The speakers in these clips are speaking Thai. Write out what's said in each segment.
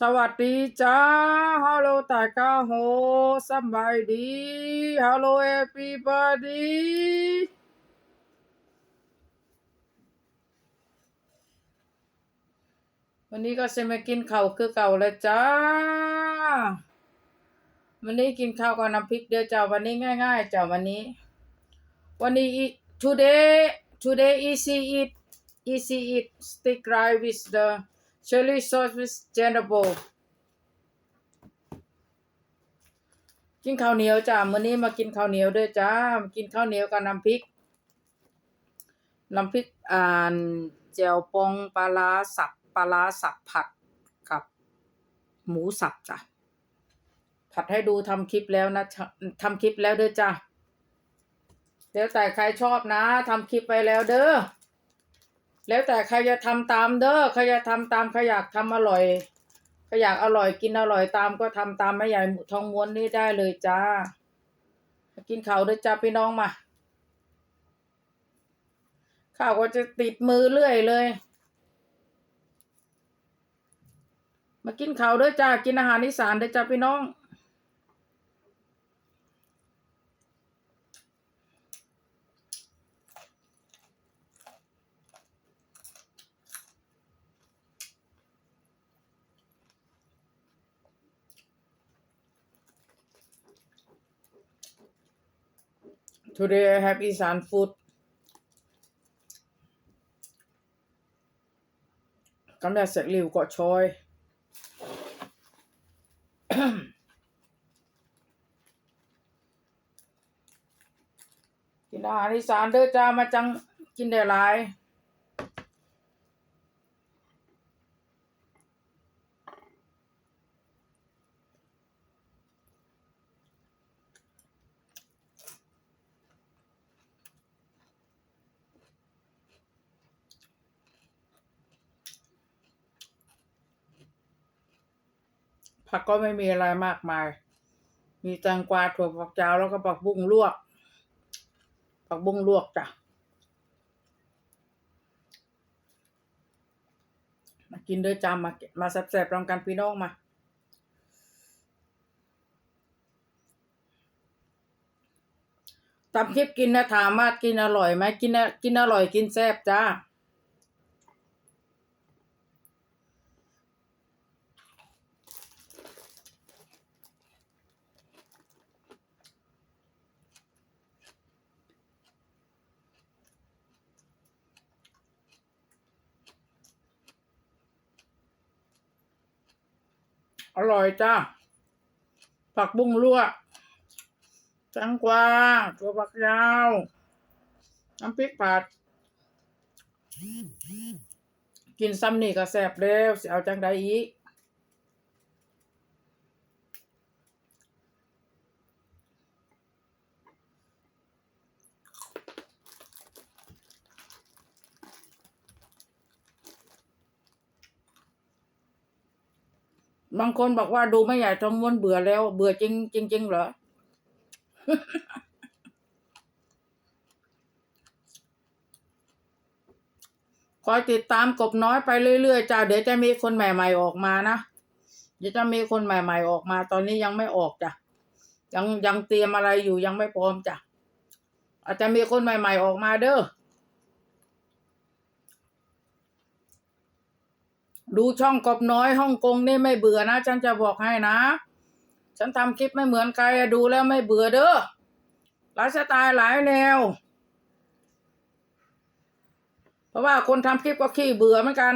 สวัสดีจ้าฮัลโหลตากาโฮสบายดีฮัลโหลเอพีบอดีวันนี้ก็จะมากินข้าวคือเก่าแล้วจ้า วันนี้กินข้าวกับน้ำพริกเดียวจ้าวันนี้ง่ายๆจ้าวันนี้ วันนี้ today today easy eat easy eat stick rice with the chili sauce with vegetable กินข้าวเหนียวจ้ามื้อนี้มากินข้าวเหนียวด้วยจ้ากินข้าวเหนียวกับน้ำพริก น้ำพริกอ่านแจ่วปองปลาร้าสับปลาร้าสับผัดกับหมูสับจ้ะผัดให้ดูทำคลิปแล้วนะทำคลิปแล้วเด้อจ้าแล้วแต่ใครชอบนะทำคลิปไปแล้วเด้อ แล้วแต่ใครจะทำตามเด้อใครจะทำตามใครอยากทำอร่อยใครอยากอร่อยกินอร่อยตามก็ทำตามแม่ใหญ่ทองม้วนนี่ได้เลยจ้า กินข้าวด้วยจ้าพี่น้องมาข้าวก็จะติดมือเรื่อยเลย มากินข้าวด้วยจ้ากินอาหารอีสานด้วยจ้าพี่น้อง Today I have Isan food. Cắm đa sạc liều cọ trôi. Kinh đa Isan đưa cha mà chẳng kinh đề lại. ผักก็ไม่มีอะไรมากมาย มีแตงกวาถั่วฝักยาวแล้วก็ผักบุ้งลวก ผักบุ้งลวกจ้ะมากินด้วยจามมามาแซ่บๆรองกันพี่น้องมาตามคลิปกินนะถามว่ากินอร่อยไหมกินกินอร่อยกินแซ่บจ้า อร่อยจ้าผักบุ้งลวกแตงกวาตัวผักยาว น้ำพริกผัด กินซ้ำนี่ก็แซ่บแล้วสิเอาจังใดอีก บางคนบอกว่าดูไม่ใหญ่ทองม้วนเบื่อแล้ว เบื่อจริงจริงจริงเหรอ คอยติดตามกบน้อยไปเรื่อยๆจ้าเดี๋ยวจะมีคนใหม่ ๆ ออกมานะเดี๋ยวจะมีคนใหม่ ๆ ออกมา ตอนนี้ยังไม่ออกจ้ะยังยังเตรียมอะไรอยู่ยังไม่พร้อมจ้ะอาจจะมีคนใหม่ ๆ ออกมาเด้อ ดูช่องกบน้อยฮ่องกงนี่ไม่เบื่อนะ ฉันจะบอกให้นะ ฉันทำคลิปไม่เหมือนใครดูแล้วไม่เบื่อเด้อหลายสไตล์หลายแนว เพราะว่าคนทำคลิปก็ขี้เบื่อเหมือนกัน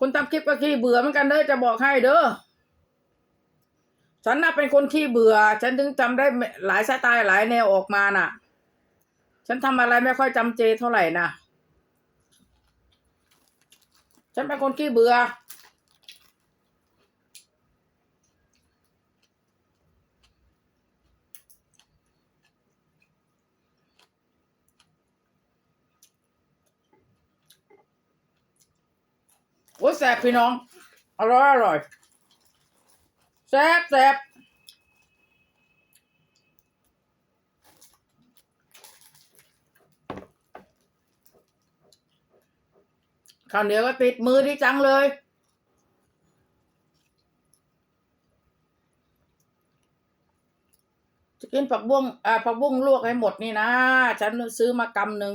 คนทำคลิปก็ขี้เบื่อเหมือนกันเด้อจะบอกให้เด้อฉันน่ะเป็นคนขี้เบื่อ ฉันถึงจำได้หลายสไตล์หลายแนวออกมาน่ะ ฉันทำอะไรไม่ค่อยจำเจเท่าไหร่น่ะ ฉันเป็นคนขี้เบื่อ โอ้ยแสบพี่น้อง อร่อย อร่อย แสบแสบ ข้าวเหนียวก็ติดมือที่จังเลย จะกินผักบุ้งอ่าผักบุ้งลวกให้หมดนี่นะ ฉันซื้อมากำหนึ่ง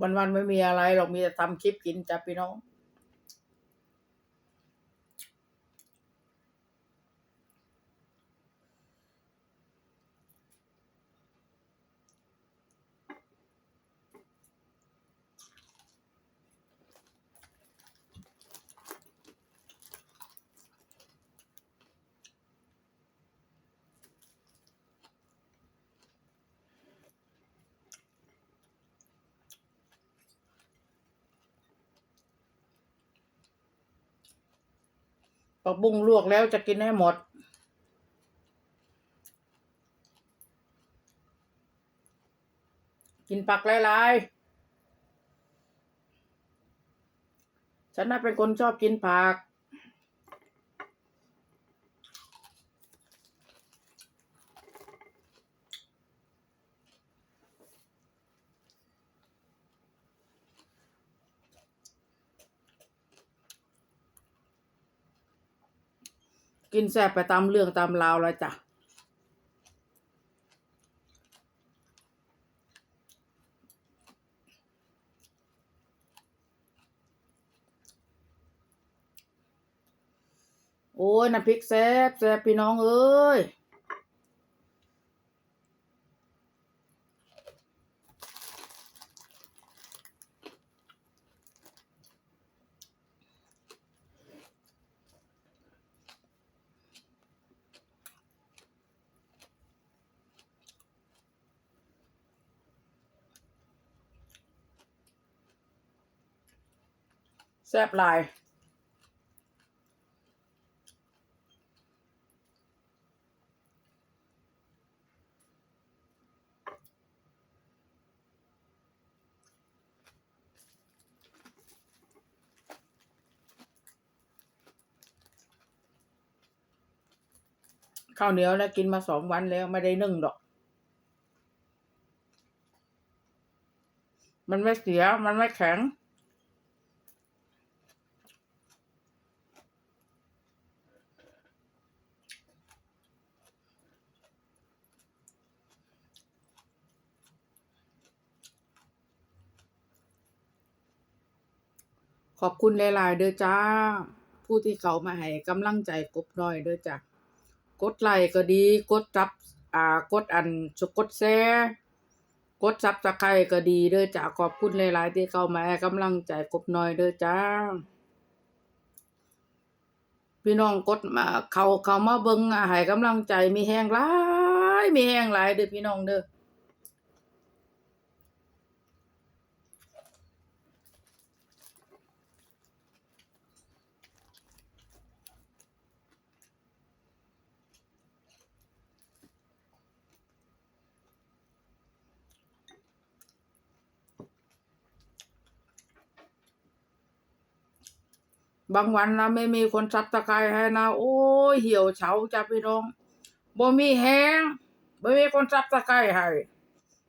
วันวันๆไม่มีอะไรหรอกมีแต่ทำคลิปกินจ้ะพี่น้อง ปักบุ้งลวกแล้วจะกินให้หมด กินผักหลายๆฉันน่ะเป็นคนชอบกินผัก กินแซ่บไปตามเรื่องตามราวแล้วจ้ะโอ้ยน้ำพริกแซ่บแซ่บพี่น้องเอ้ย ซ่บลาย ข้าวเหนียวแล้วกินมาสองวันแล้วไม่ได้นึ่งดอก มันไม่เสีย มันไม่แข็ง อบคุณหลาย ๆ เด้อจ้า ผู้ที่เขามาให้กำลังใจกบน้อยเด้อจ้ะกดไลค์ก็ดี กดจับ อ่า กดอันสกดแชร์กดซับสไครก็ดีเด้อจ้าขอบคุณหลาย ๆ ที่เข้ามาให้กำลังใจกบน้อยเด้อจ้าพี่น้องกดมาเขาเขามาเบิงให้กำลังใจมีแฮงหลายมีแฮงหลายเด้อพี่น้องเด้อ บางวันนะไม่มีคนซับตะไคร้ให้นะ โอ้ยเหี่ยวเฉาจ้ะพี่น้องบ่มีแห้งบ่มีคนซับตะไคร้ให้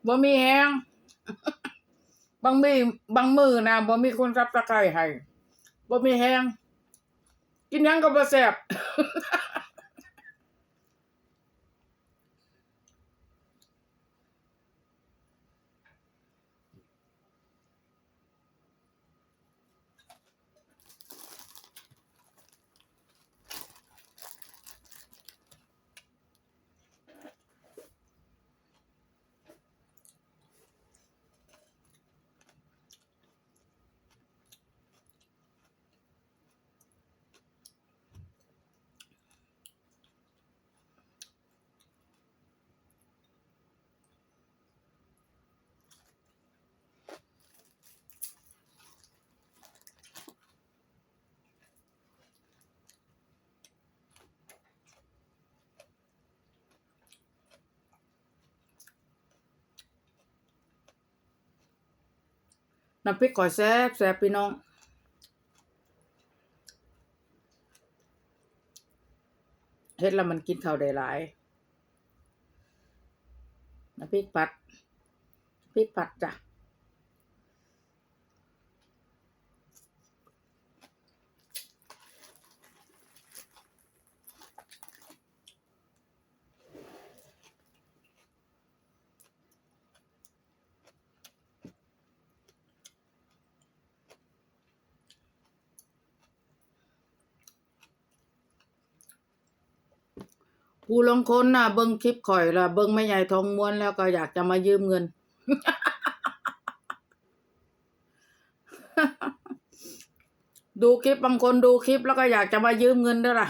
บ่มีแห้งบางมือบางมือนะบ่มีคนซับตะไคร้ให้บ่มีแห้งกินหยังก็บ่แซ่บ น้ำพริกข่อยแซ่บแซ่บพี่น้องเฮ็ดแล้วมันกินข้าวได้หลายน้ำพริกผัดพริกผัดจ้ะ ผู้ลงคนน่ะเบิ้งคลิปข่อยละเบิ้งไม่ใหญ่ทองม้วนแล้วก็อยากจะมายืมเงิน ดูคลิปบางคนดูคลิปแล้วก็อยากจะมายืมเงินด้วยล่ะ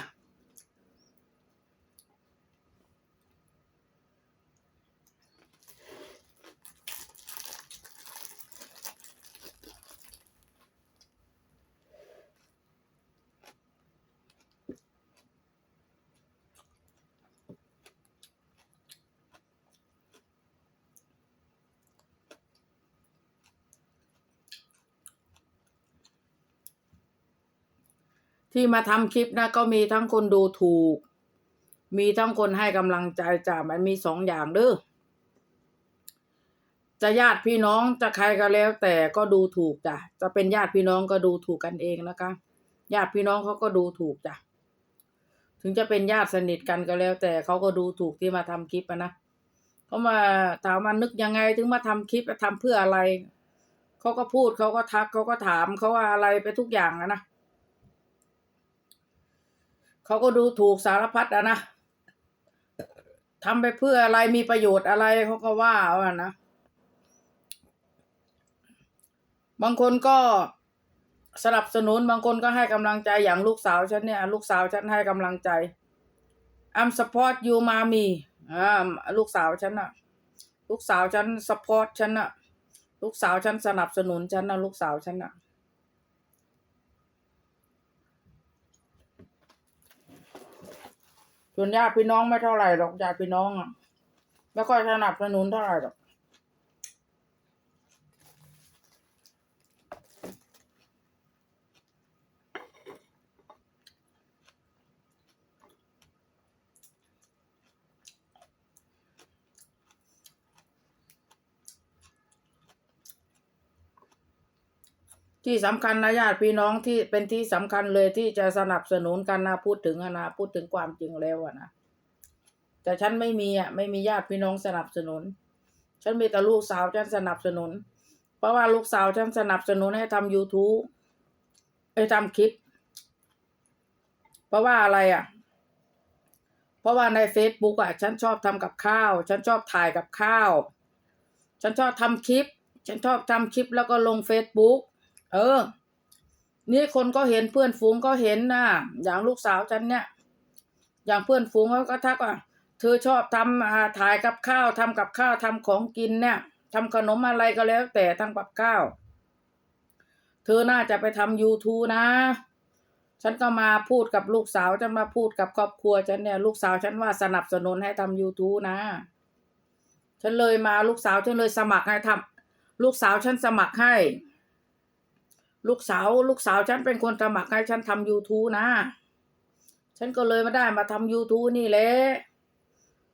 ที่มาทำคลิปนะก็มีทั้งคนดูถูก มีทั้งคนให้กำลังใจจ้ะมันมีสองอย่างเด้อจะญาติพี่น้องจะใครก็แล้ว แต่ก็ดูถูกจ้ะจะเป็นญาติพี่น้องก็ดูถูกกันเองนะคะ ญาติพี่น้องเขาก็ดูถูกจ้ะถึงจะเป็นญาติสนิทกันก็แล้ว แต่เขาก็ดูถูกที่มาทำคลิปนะเขามาถามมานึกยังไงถึงมาทำคลิปทำเพื่ออะไรเขาก็พูดเขาก็ทักเขาก็ถามเขาว่าอะไรไปทุกอย่างนะ เขาก็ดูถูกสารพัดอะนะทำไปเพื่ออะไรมีประโยชน์อะไรเขาก็ว่าเอาอะนะ บางคนก็สนับสนุนบางคนก็ให้กำลังใจอย่างลูกสาวฉันเนี่ย ลูกสาวฉันให้กำลังใจ I'm support you มามีอ่าลูกสาวฉันน่ะลูกสาวฉัน support ฉันน่ะลูกสาวฉันสนับสนุนฉันนะลูกสาวฉันน่ะ ส่วนญาติพี่น้องไม่เท่าไหร่หรอกญาติพี่น้องอะไม่ค่อยสนับสนุนเท่าไหร่หรอก ที่สำคัญนะญาติพี่น้องที่เป็นที่สำคัญเลยที่จะสนับสนุนกันนะพูดถึงนะพูดถึงความจริงแล้วนะแต่ฉันไม่มีอะไม่มีญาติพี่น้องสนับสนุน ฉันมีแต่ลูกสาวฉันสนับสนุน เพราะว่าลูกสาวฉันสนับสนุนให้ทำ YouTube ให้ทำคลิป เพราะว่าอะไรอะ เพราะว่าใน Facebook อะ ฉันชอบทำกับข้าว ฉันชอบถ่ายกับข้าว ฉันชอบทำคลิป ฉันชอบทำคลิปแล้วก็ลง Facebook เออ นี่คนก็เห็นเพื่อนฝูงก็เห็นนะอย่างลูกสาวฉันเนี่ย อย่างเพื่อนฝูงเขาก็ทักว่าเธอชอบทำอ่าถ่ายกับข้าวทำกับข้าวทำของกินเนี่ยทำขนมอะไรก็แล้ว แต่ทำกับข้าว เธอน่าจะไปทำ YouTube นะ ฉันก็มาพูดกับลูกสาวฉันมาพูดกับครอบครัวฉันเนี่ย ลูกสาวฉันว่าสนับสนุนให้ทำ YouTube นะ ฉันเลยมาลูกสาวฉันเลยสมัครให้ทำลูกสาวฉันสมัครให้ ลูกสาว ลูกสาวฉันเป็นคนสมัครให้ฉันทำ YouTube นะ ฉันก็เลยมาได้มาทำ YouTube นี่แหละ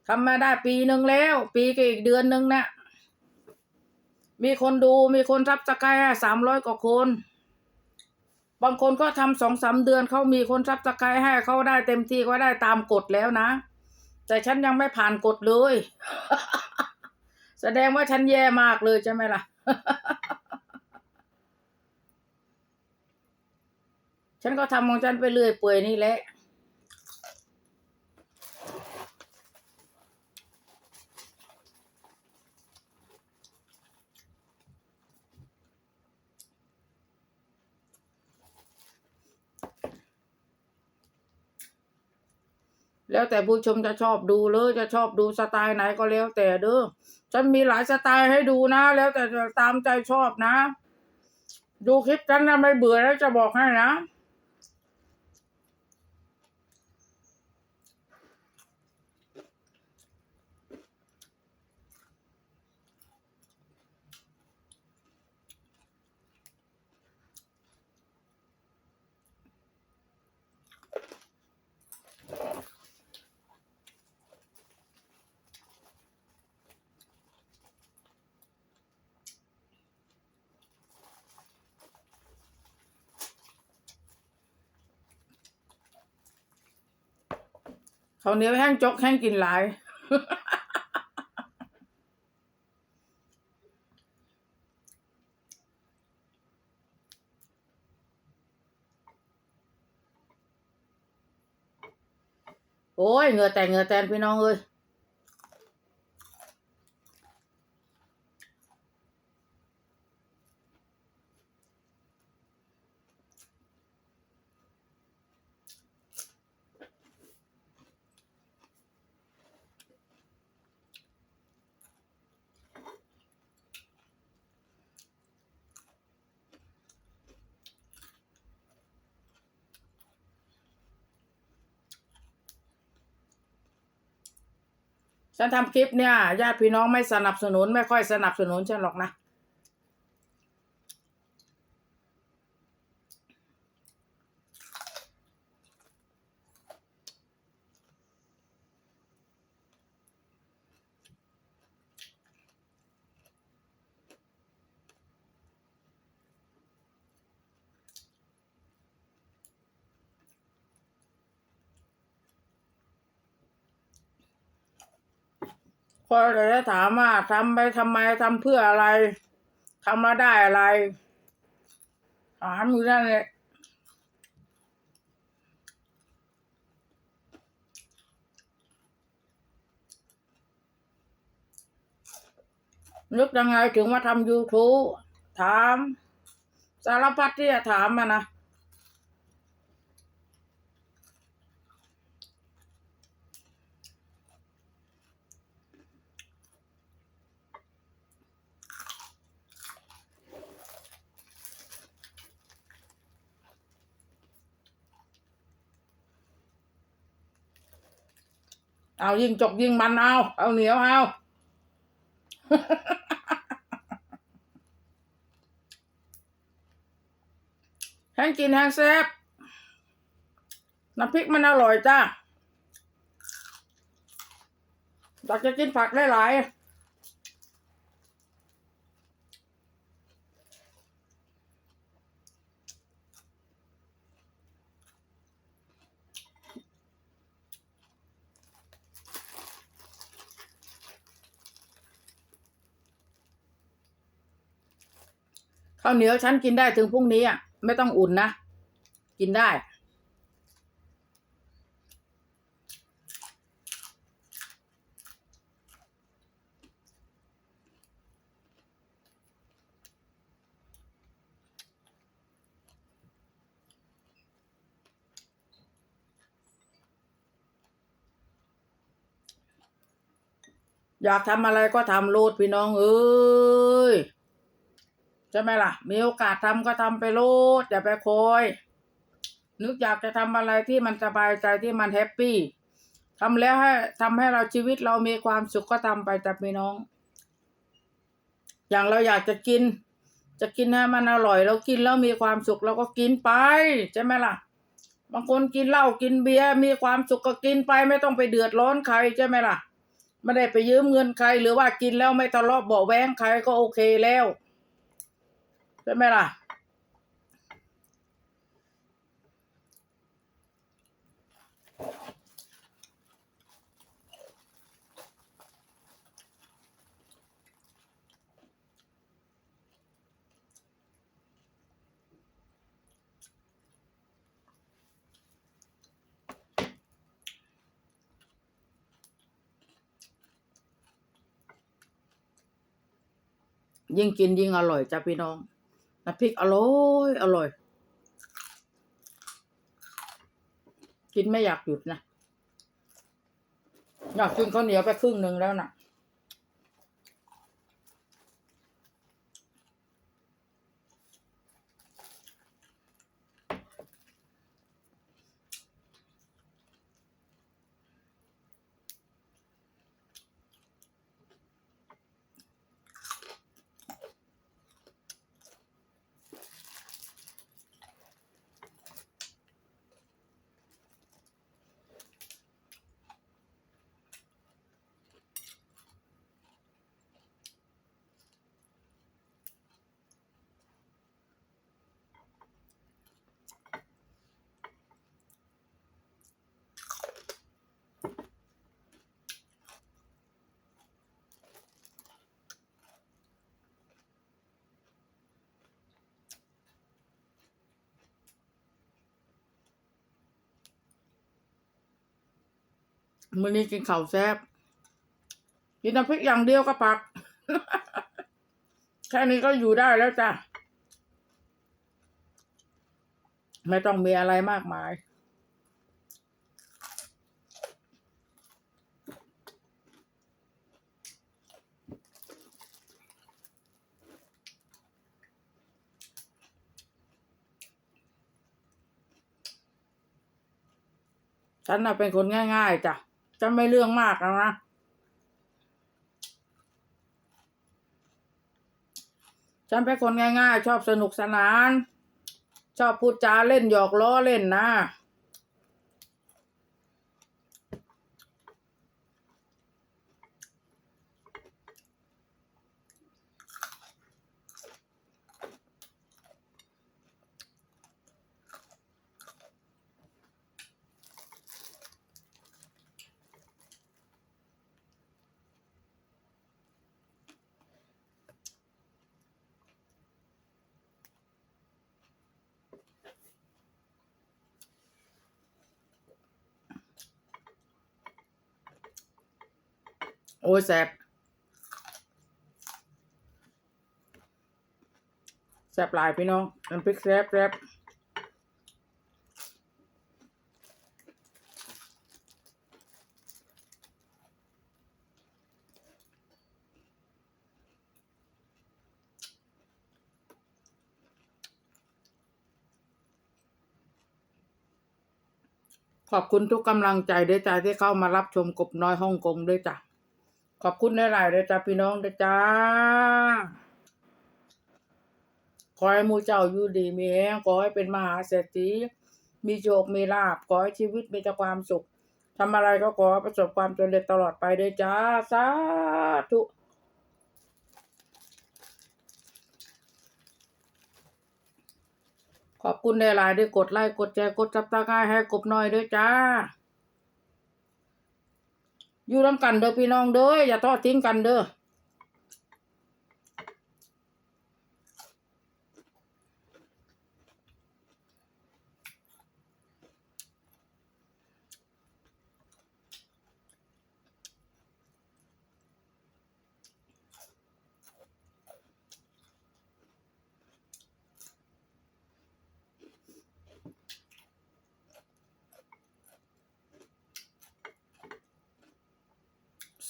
ทำมาได้ปีหนึ่งแล้ว ปีกับอีกเดือนหนึ่งนะมีคนดูมีคนรับสกายสามร้อยกว่าคน บางคนก็ทำสองสามเดือนเขามีคนรับสกายให้เขาได้เต็มที่ก็ได้ตามกฎแล้วนะ แต่ฉันยังไม่ผ่านกฎเลย แสดงว่าฉันแย่มากเลยใช่ไหมล่ะ ฉันก็ทำของฉันไปเรื่อยเปื่อยนี่แหละแล้วแต่ผู้ชมจะชอบดูเลยจะชอบดูสไตล์ไหนก็แล้วแต่เด้อฉันมีหลายสไตล์ให้ดูนะ แล้วแต่จะตามใจชอบนะ ดูคลิปฉันนะไม่เบื่อแล้วจะบอกให้นะ ข้าวเหนียวแห้งจกแห้งกินหลายโอ้ยเงือแตกเงือแตนพี่น้องเอ้ย ฉันทำคลิปเนี่ยญาติพี่น้องไม่สนับสนุนไม่ค่อยสนับสนุนฉันหรอกนะ พอเลยจะถามว่าทำไปทำไมทำเพื่ออะไรทำมาได้อะไร ถามอยู่นั่นแหละนึกยังไงถึงมาทำ YouTube ถาม สารพัดที่จะถามมานะ เอายิงจกยิงมันเอา เอาเหนียวเอาแห้งกินแห้งแซ่บน้ำพริกมันอร่อยจ้าอยากจะกินผักได้หลาย ข้าวเหนียวฉันกินได้ถึงพรุ่งนี้อะไม่ต้องอุ่นนะ กินได้ อยากทำอะไรก็ทำโลดพี่น้องเอ้ย ใช่ไหมล่ะ มีโอกาสทำก็ทำไปโลดอย่าไปคอยนึกอยากจะทำอะไรที่มันสบายใจที่มันแฮปปี้ทำแล้วให้ทำให้เราชีวิตเรามีความสุขก็ทำไปจับพี่น้อง อย่างเราอยากจะกิน จะกินให้มันอร่อยเรากินแล้วมีความสุขเราก็กินไปใช่ไหมล่ะ บางคนกินเหล้ากินเบียร์มีความสุขก็กินไปไม่ต้องไปเดือดร้อนใครใช่ไหมล่ะ ไม่ได้ไปยืมเงินใครหรือว่ากินแล้วไม่ทะเลาะเบาแว้งใครก็โอเคแล้ว ใช่ไหมล่ะ ยิ่งกินยิ่งอร่อยจ้ะพี่น้อง น้ำพริกอร่อยอร่อย กินไม่อยากหยุดนะอยากกินข้าวเหนียวไปครึ่งหนึ่งแล้วนะ มื้อนี้กินข้าวแซ่บกินน้ำพริกอย่างเดียวก็ปัก แค่นี้ก็อยู่ได้แล้วจ้ะ ไม่ต้องมีอะไรมากมาย ฉันน่ะเป็นคนง่าย ๆจ้ะ จะไม่เรื่องมากแล้วนะฉันเป็นคนง่ายๆ ชอบสนุกสนาน ชอบพูดจาเล่นหยอกล้อเล่นนะ โอ้ยแสบแสบหลายพี่น้องน้ำพริกแสบแสบขอบคุณทุกกำลังใจด้วยจ้าที่เข้ามารับชมกบน้อยฮ่องกงด้วยจ้ะ ขอบคุณหลายๆเลยจ้าพี่น้องด้วยจ้า ขอให้มูเจ้าอยู่ดีมีแรงขอให้เป็นมหาเศรษฐี มีโชค มีลาภ ขอให้ชีวิตมีแต่ความสุข ทำอะไรก็ขอประสบความสำเร็จตลอดไปด้วยจ้า สาธุขอบคุณหลายๆด้วยกดไลค์ กดแชร์ กดซับสไครต์ให้กบหน่อยด้วยจ้า อยู่ร่วมกันเด้อพี่น้องเด้ออย่าทอดทิ้งกันเด้อ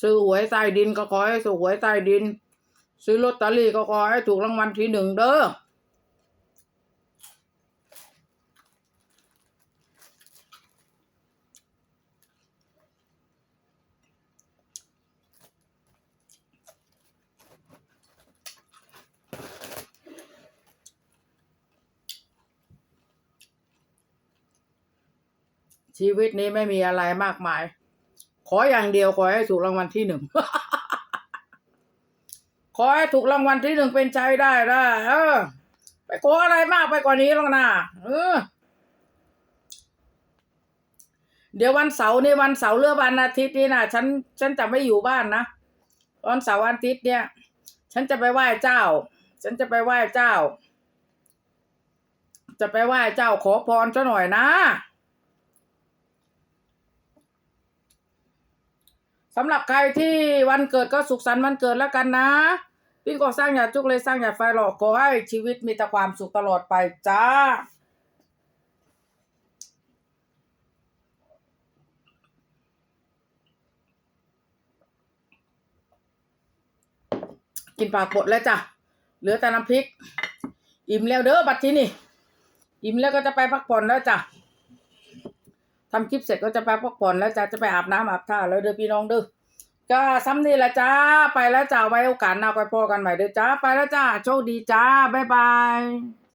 ซื้อหวยใต้ดินก็ขอให้ถูกหวยใต้ดิน ซื้อลอตเตอรี่ก็ขอให้ถูกรางวัลที่หนึ่งเด้อชีวิตนี้ไม่มีอะไรมากมาย ขออย่างเดียวขอให้ถูกรางวัลที่หนึ่งขอให้ถูกรางวัลที่หนึ่งเป็นใจได้ได้เออ ไปขออะไรมากไปกว่านี้หรอกนะเออ เดี๋ยววันเสาร์นี่วันเสาร์เรือวันอาทิตย์นี่นะฉัน ฉันจะไม่อยู่บ้านนะวันเสาร์อาทิตย์เนี่ย ฉันจะไปไหว้เจ้า ฉันจะไปไหว้เจ้า จะไปไหว้เจ้าขอพรซะหน่อยนะ สำหรับใครที่วันเกิดก็สุขสันต์วันเกิดแล้วกันนะพี่ก็สร้างอย่าจุกเลยสร้างอย่าไฟหลอกขอให้ชีวิตมีแต่ความสุขตลอดไปจ้ากินปลากดแล้วจ้ะ เหลือแต่น้ำพริก อิ่มแล้วเด้อบัดที่นี่ อิ่มแล้วก็จะไปพักผ่อนแล้วจ้ะ ทำคลิปเสร็จก็จะไปพักผ่อนแล้วจ้าจะไปอาบน้ำอาบท่าแล้วเด้อพี่น้องเด้อก็ซ้ำนี่แหละจ้าไปแล้วจ้าไว้โอกาสหน้าค่อยพอกันใหม่เด้อจ้าไปแล้วจ้าโชคดีจ้าบ๊ายบาย